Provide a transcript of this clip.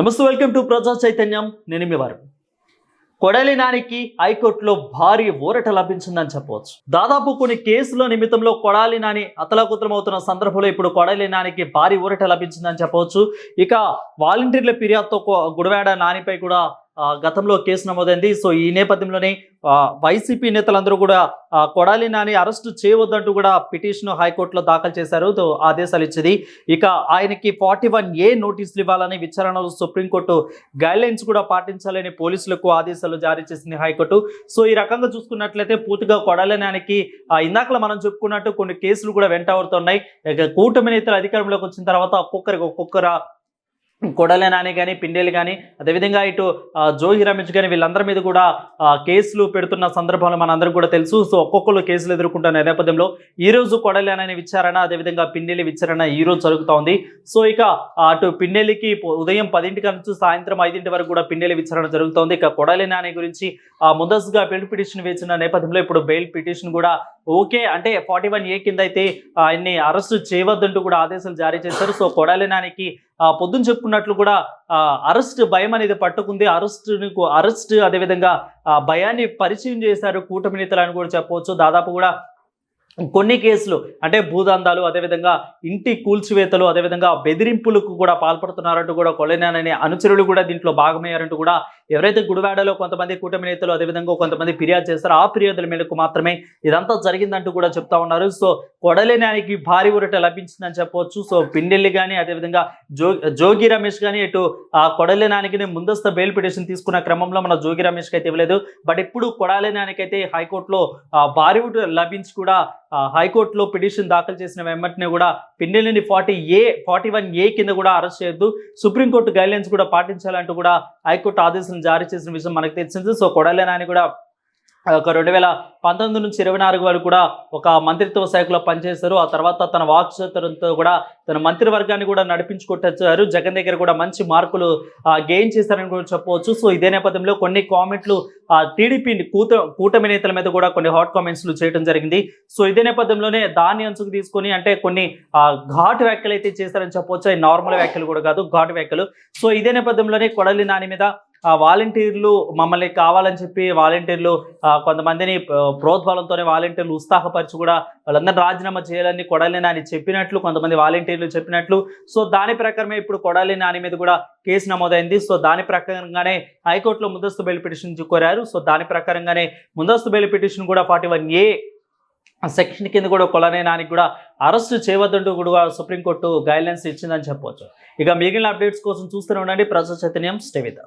నమస్తే welcome to ప్రజా చైతన్యం. నేను మీ వారు కొడాలి నానికి హైకోర్టులో భారీ ఊరట లభించిందని చెప్పవచ్చు. దాదాపు కొన్ని కేసుల నిమిత్తంలో కొడాలి నాని అతలాకుతలమవుతున్న సందర్భంలో ఇప్పుడు కొడాలి నానికి భారీ ఊరట లభించిందని చెప్పవచ్చు. ఇక వాలంటీర్ల ఫిర్యాదుతో గుడివాడ నానిపై కూడా గతంలో కేసు నమోదైంది. సో ఈ నేపథ్యంలోనే వైసీపీ నేతలందరూ కూడా కొడాలి నాని అరెస్టు చేయవద్దంటూ కూడా పిటిషన్ హైకోర్టులో దాఖలు చేశారు. తో ఆదేశాలు ఇచ్చింది. ఇక ఆయనకి ఫార్టీ వన్ ఏ నోటీసులు ఇవ్వాలని విచారణలో సుప్రీంకోర్టు గైడ్లైన్స్ కూడా పాటించాలని పోలీసులకు ఆదేశాలు జారీ చేసింది హైకోర్టు. సో ఈ రకంగా చూసుకున్నట్లయితే పూర్తిగా కొడాలనానికి ఇందాకలా మనం చెప్పుకున్నట్టు కొన్ని కేసులు కూడా వెంటాడుతున్నాయి. ఇక కూటమి నేతలు అధికారంలోకి వచ్చిన తర్వాత ఒక్కొక్కరికి ఒక్కొక్కరు కొడాలి నాని కానీ పిండేలు కానీ అదేవిధంగా ఇటు జోహి రమేష్ కానీ వీళ్ళందరి మీద కూడా కేసులు పెడుతున్న సందర్భంలో మనందరికీ కూడా తెలుసు. సో ఒక్కొక్కరు కేసులు ఎదుర్కొంటున్న నేపథ్యంలో ఈరోజు రోజు నాని విచారణ అదేవిధంగా పిండేలి విచారణ ఈ రోజు జరుగుతూ ఉంది. సో ఇక అటు పిండేలికి ఉదయం పదింటికి నుంచి సాయంత్రం ఐదింటి వరకు కూడా పిండేలి విచారణ జరుగుతోంది ఇక కొడలి నాని గురించి ఆ, ముందస్తుగా బెయిల్ పిటిషన్ వేసిన నేపథ్యంలో ఇప్పుడు బెయిల్ పిటిషన్ కూడా ఓకే అంటే ఫార్టీ వన్ ఏ కింద అయితే ఆయన్ని అరెస్ట్ చేయవద్దంటూ కూడా ఆదేశాలు జారీ చేశారు. సో కొడాలి నానికి పొద్దున చెప్పుకున్నట్లు కూడా అరెస్ట్ భయం అనేది పట్టుకుంది. అరెస్ట్ అరెస్ట్ అదేవిధంగా భయాన్ని పరిచయం చేశారు కూటమి నేతలు అని కూడా చెప్పవచ్చు. దాదాపు కూడా కొన్ని కేసులు అంటే భూదందాలు అదేవిధంగా ఇంటి కూల్చివేతలు అదేవిధంగా బెదిరింపులకు కూడా పాల్పడుతున్నారంటూ కూడా కొలెనానని అనుచరులు కూడా దీంట్లో భాగమయ్యారంటూ కూడా ఎవరైతే గుడివాడలో కొంతమంది కూటమి నేతలు అదేవిధంగా కొంతమంది ఫిర్యాదు చేస్తారో ఆ ఫిర్యాదుల మేరకు మాత్రమే ఇదంతా జరిగిందంటూ కూడా చెప్తా ఉన్నారు. సో కొడలినానికి భారీ ఊరట లభించిందని చెప్పవచ్చు. సో పిండెల్లి కానీ అదేవిధంగా జో జోగి రమేష్ కానీ ఇటు ఆ కొడలినానికి ముందస్తు బెయిల్ పిటిషన్ తీసుకున్న క్రమంలో మన జోగి రమేష్కి అయితే ఇవ్వలేదు. బట్ ఇప్పుడు కొడాలేనానికి అయితే హైకోర్టులో భారీ ఊరట లభించి కూడా హైకోర్టులో పిటిషన్ దాఖలు చేసిన వెంబటనే కూడా పిండెల్లిని forty A forty one A కింద కూడా అరెస్ట్ చేయొద్దు. సుప్రీంకోర్టు గైడ్లైన్స్ కూడా పాటించాలంటూ కూడా హైకోర్టు ఆదేశాలు జారీ చేసిన విషయం మనకు తెలిసింది. సో కొడాలేనాని కూడా ఒక రెండు వేల పంతొమ్మిది నుంచి ఇరవై నాలుగు వరకు కూడా ఒక మంత్రిత్వ శాఖలో పనిచేశారు. ఆ తర్వాత తన వాక్చతురంతో కూడా తన మంత్రివర్గాన్ని కూడా నడిపించుకుంటారు జగన్ దగ్గర కూడా మంచి మార్కులు గెయిన్ చేశారని కూడా చెప్పవచ్చు. సో ఇదే నేపథ్యంలో కొన్ని కామెంట్లు టీడీపీ కూత కూటమి నేతల మీద కూడా కొన్ని హాట్ కామెంట్స్లు చేయడం జరిగింది. సో ఇదే నేపథ్యంలోనే దాన్ని అంచుకు తీసుకొని అంటే కొన్ని ఆ, ఘాటు వ్యాఖ్యలు అయితే చేశారని చెప్పవచ్చు అవి నార్మల్ వ్యాఖ్యలు కూడా కాదు ఘాటు వ్యాఖ్యలు. సో ఇదే నేపథ్యంలోనే కొడలి నాని మీద వాలంటీర్లు మమ్మల్ని కావాలని చెప్పి వాలంటీర్లు కొంతమందిని ప్రోద్బలంతోనే వాలంటీర్లు ఉత్సాహపరిచి కూడా వాళ్ళందరినీ రాజీనామా చేయాలని కొడాలి నాని చెప్పినట్లు కొంతమంది వాలంటీర్లు చెప్పినట్లు సో దాని ప్రకారమే ఇప్పుడు కొడాలి నాని మీద కూడా కేసు నమోదైంది. సో దాని ప్రకారంగానే హైకోర్టులో ముందస్తు బెయిల్ పిటిషన్ కోరారు. సో దాని ప్రకారంగానే ముందస్తు బెయిల్ పిటిషన్ కూడా ఫార్టీ వన్ ఏ సెక్షన్ కింద కూడా కొలనే నానికి కూడా అరెస్ట్ చేయవద్దంటూ కూడా సుప్రీంకోర్టు గైడ్లైన్స్ ఇచ్చిందని చెప్పవచ్చు ఇక మిగిలిన అప్డేట్స్ కోసం చూస్తూనే ఉండండి. ప్రజా చైతన్యం స్టే విత్.